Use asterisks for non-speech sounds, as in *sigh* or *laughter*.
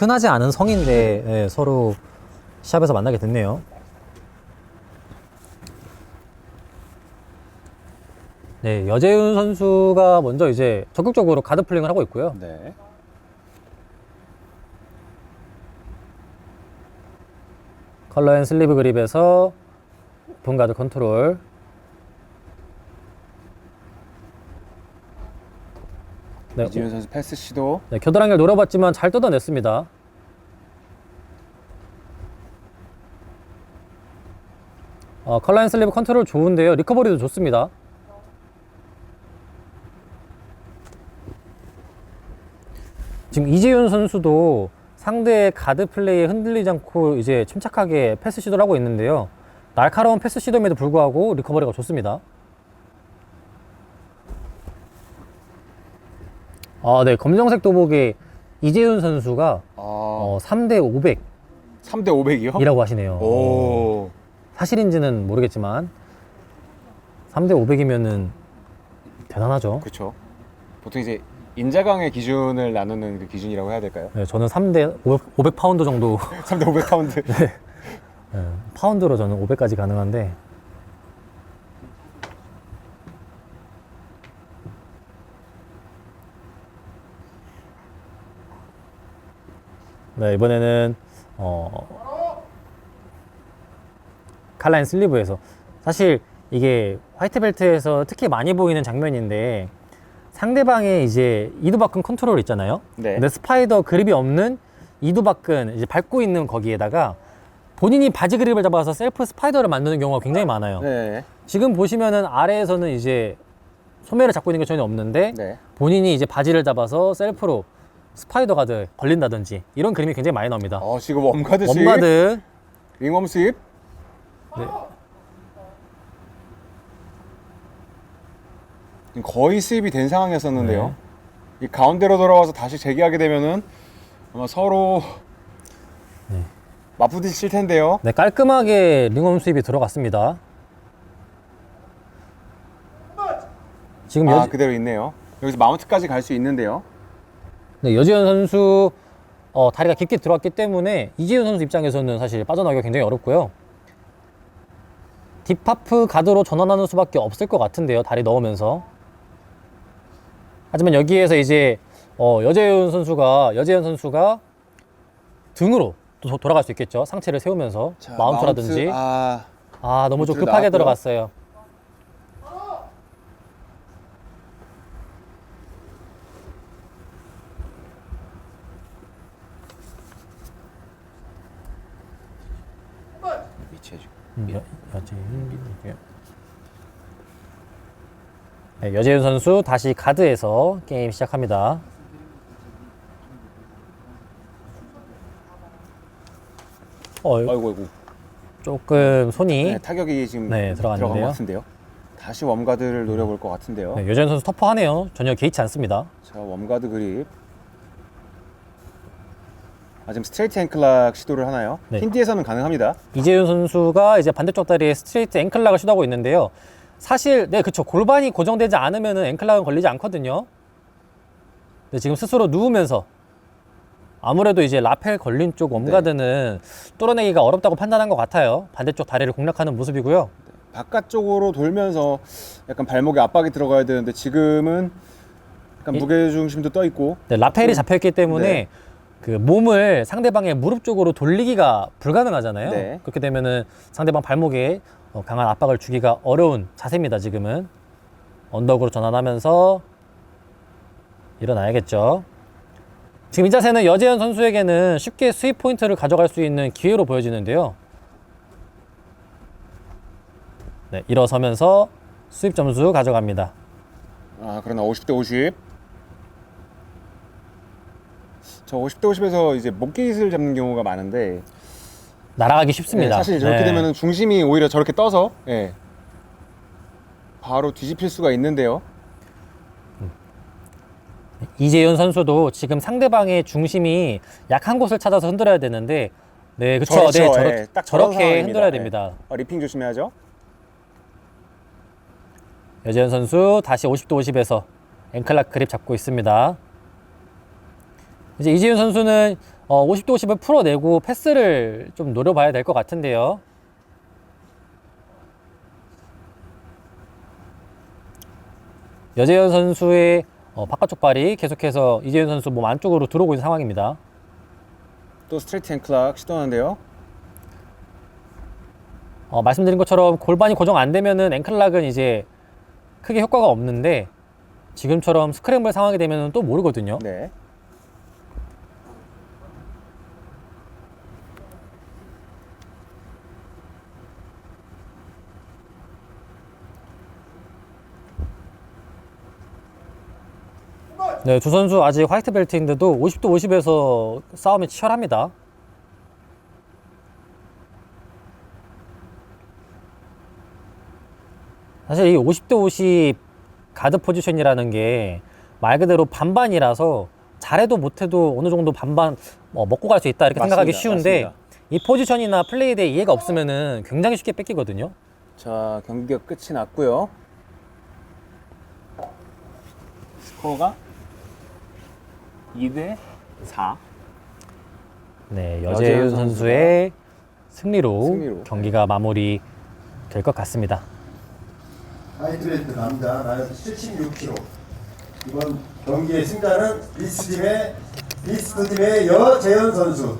흔하지 않은 성인데 예, 서로 시합에서 만나게 됐네요. 네, 여재윤 선수가 먼저 이제 적극적으로 가드 플링을 하고 있고요. 네. 컬러 앤 슬리브 그립에서 본 가드 컨트롤. 네, 이지훈 선수 패스 시도. 네, 겨드랑이를 노려봤지만 잘 뜯어냈습니다. 어, 컬라인 슬리브 컨트롤 좋은데요. 리커버리도 좋습니다. 지금 이재윤 선수도 상대의 가드 플레이에 흔들리지 않고 이제 침착하게 패스 시도를 하고 있는데요. 날카로운 패스 시도임에도 불구하고 리커버리가 좋습니다. 아, 네. 검정색 도복에 이재윤 선수가 아, 어, 3대 500이라고 3대 500이요? 하시네요. 오. 사실인지는 모르겠지만 3대 500이면은 대단하죠. 그렇죠. 보통 이제 인자강의 기준을 나누는 그 기준이라고 해야 될까요? 네, 저는 3대 500, 파운드 정도 *laughs* 3대 500 파운드. 네, 파운드로 저는 500까지 가능한데 네 이번에는 어 칼라인 슬리브에서 사실 이게 화이트 벨트에서 특히 많이 보이는 장면인데 상대방의 이제 이두박근 컨트롤 있잖아요. 네. 근데 스파이더 그립이 없는 이두박근 이제 밟고 있는 거기에다가 본인이 바지 그립을 잡아서 셀프 스파이더를 만드는 경우가 굉장히 많아요. 네. 지금 보시면은 아래에서는 이제 소매를 잡고 있는 게 전혀 없는데 네. 본인이 이제 바지를 잡아서 셀프로 스파이더 가드 걸린다든지 이런 그림이 굉장히 많이 나옵니다. 어, 지금 웜가드 시 원가드 윙웜 스윕. 네. 거의 스윕이 된 상황이었었는데요. 네. 이 가운데로 돌아와서 다시 재기하게 되면은 아마 서로 맞부딪힐 텐데요. 네, 깔끔하게 링엄 수입이 들어갔습니다. 지금 아, 여, 그대로 있네요. 여기서 마운트까지 갈 수 있는데요. 네, 여지현 선수 어, 다리가 깊게 들어왔기 때문에 이지훈 선수 입장에서는 사실 빠져나가기가 굉장히 어렵고요. 딥하프 가드로 전환하는 수밖에 없을 것 같은데요. 다리 넣으면서. 하지만 여기에서 이제 어, 여재윤 선수가 여재현 선수가 등으로 또 도- 돌아갈 수 있겠죠. 상체를 세우면서 자, 마운트라든지. 마운트, 아, 아 너무 좀 급하게 나왔고요. 들어갔어요. 위치해 주고. 음, 여, 여재윤 예. 네, 여재윤 선수 다시 가드에서 게임 시작합니다. 어, 아이고 아이고. 조금 손이 네, 타격이 지금 네, 들어간 들어갔는데요. 것 같은데요. 다시 웜가드를 노려볼 것 같은데요. 네, 여재윤 선수 터프하네요. 전혀 개의치 않습니다. 자, 웜가드 그립. 아, 지금 스트레이트 앵클락 시도를 하나요? 네. 힌디에서는 가능합니다. 이재윤 선수가 이제 반대쪽 다리에 스트레이트 앵클락을 시도하고 있는데요. 사실 네 그쵸 골반이 고정되지 않으면은 앵클락은 걸리지 않거든요. 네, 지금 스스로 누우면서 아무래도 이제 라펠 걸린 쪽 웜가드는 뚫어내기가 어렵다고 판단한 것 같아요. 반대쪽 다리를 공략하는 모습이고요. 바깥쪽으로 돌면서 약간 발목에 압박이 들어가야 되는데 지금은 약간 이- 무게 중심도 떠 있고 네, 라펠이 잡혀있기 때문에 네. 그 몸을 상대방의 무릎 쪽으로 돌리기가 불가능하잖아요. 네. 그렇게 되면은 상대방 발목에 어, 강한 압박을 주기가 어려운 자세입니다. 지금은 언덕으로 전환하면서 일어나야겠죠. 지금 이 자세는 여재현 선수에게는 쉽게 수입 포인트를 가져갈 수 있는 기회로 보여지는데요. 네, 일어서면서 수입 점수 가져갑니다. 아 그러나 50대 50. 저 50대 50에서 이제 목깃을 잡는 경우가 많은데 날아가기 쉽습니다. 네, 사실 저렇게 네. 되면은 중심이 오히려 저렇게 떠서 예, 바로 뒤집힐 수가 있는데요. 이재윤 선수도 지금 상대방의 중심이 약한 곳을 찾아서 흔들어야 되는데 네 그쵸 저렇죠. 네 저렇, 예, 딱 저런 저렇게 상황입니다. 흔들어야 예. 됩니다 어, 리핑 조심해야죠. 여재현 선수 다시 50도 50에서 앵클락 그립 잡고 있습니다 이제 이재윤 선수는 어, 50대 50을 풀어내고 패스를 좀 노려봐야 될 것 같은데요. 여재현 선수의 어, 바깥쪽 발이 계속해서 이재현 선수 몸 안쪽으로 들어오고 있는 상황입니다. 또 스트레이트 앤클락 시도하는데요. 어, 말씀드린 것처럼 골반이 고정 안 되면은 앵클락은 이제 크게 효과가 없는데 지금처럼 스크램블 상황이 되면 또 모르거든요. 네. 네, 두 선수 아직 화이트 벨트인데도 50대 50에서 싸움이 치열합니다. 사실 이 50대 50 가드 포지션이라는 게 말 그대로 반반이라서 잘해도 못해도 어느 정도 반반 뭐 먹고 갈 수 있다 이렇게 생각하기 맞습니다. 쉬운데 맞습니다. 이 포지션이나 플레이에 대해 이해가 없으면은 굉장히 쉽게 뺏기거든요. 자, 경기가 끝이 났고요. 스코어가 2대 4. 네, 여재현 여재윤 선수의 승리로, 승리로. 경기가 마무리 될 것 같습니다. 하이트레이트 남자 나이스 76kg 이번 경기의 승자는 비스팀의 비스트팀의 여재현 선수